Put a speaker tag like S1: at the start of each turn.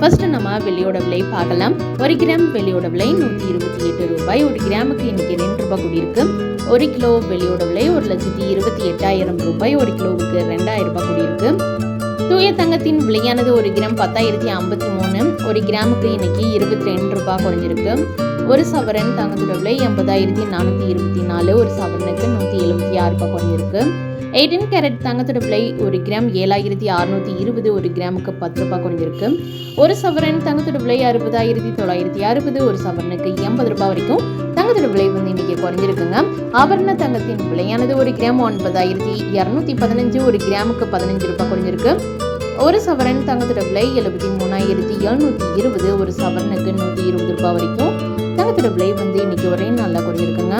S1: First நம்ம வெள்ளியோட விலை பார்க்கலாம். ஒரு கிராம் வெள்ளியோட விலை நூற்றி இருபத்தி எட்டு ரூபாய். ஒரு கிராமுக்கு இன்னைக்கு ரெண்டு ரூபாய் கூடியிருக்கு ஒரு கிலோ வெள்ளியோட விலை ஒரு லட்சத்தி இருபத்தி எட்டாயிரம் ரூபாய். ஒரு கிலோவுக்கு ரெண்டாயிரம் ரூபாய் கூடியிருக்கு தூய தங்கத்தின் விலையானது ஒரு கிராம் பத்தாயிரத்தி ஐம்பத்தி மூணு. ஒரு கிராமுக்கு இன்னைக்கு இருபத்தி ரெண்டு ரூபாய் குறைஞ்சிருக்கு. ஒரு சவரன் தங்கத்தோட விலை எண்பதாயிரத்தி நானூற்றி இருபத்தி நாலு. ஒரு சவரனுக்கு நூற்றி எழுபத்தி ஆறு ரூபாய் குறைஞ்சிருக்கு. எயிட்டீன் கேரட் தங்கத்தோட விலை ஒரு கிராம் ஏழாயிரத்தி அறுநூத்தி இருபது ஒரு கிராமுக்கு பத்து ரூபாய் குறைஞ்சிருக்கு. ஒரு சவரன் தங்கத்தோட விலை அறுபதாயிரத்தி தொள்ளாயிரத்தி அறுபது ஒரு சவரனுக்கு எண்பது ரூபாய் வரைக்கும் தங்கத்தோட விலை வந்து இன்னைக்கு குறைஞ்சிருக்குங்க. ஆபரண தங்கத்தின் விலையானது ஒரு கிராம் ஒன்பதாயிரத்தி இரநூத்தி பதினஞ்சு ஒரு கிராமுக்கு பதினஞ்சு ரூபாய் குறைஞ்சிருக்கு. ஒரு சவரன் தங்கத்தோட விலை எழுபத்தி மூணாயிரத்தி எழுநூத்தி இருபது ஒரு சவரனுக்கு நூற்றி இருபது ரூபாய் வரைக்கும் தங்கத்தோட விலை வந்து இன்னைக்கு ஒரே நல்லா குறைஞ்சிருக்குங்க.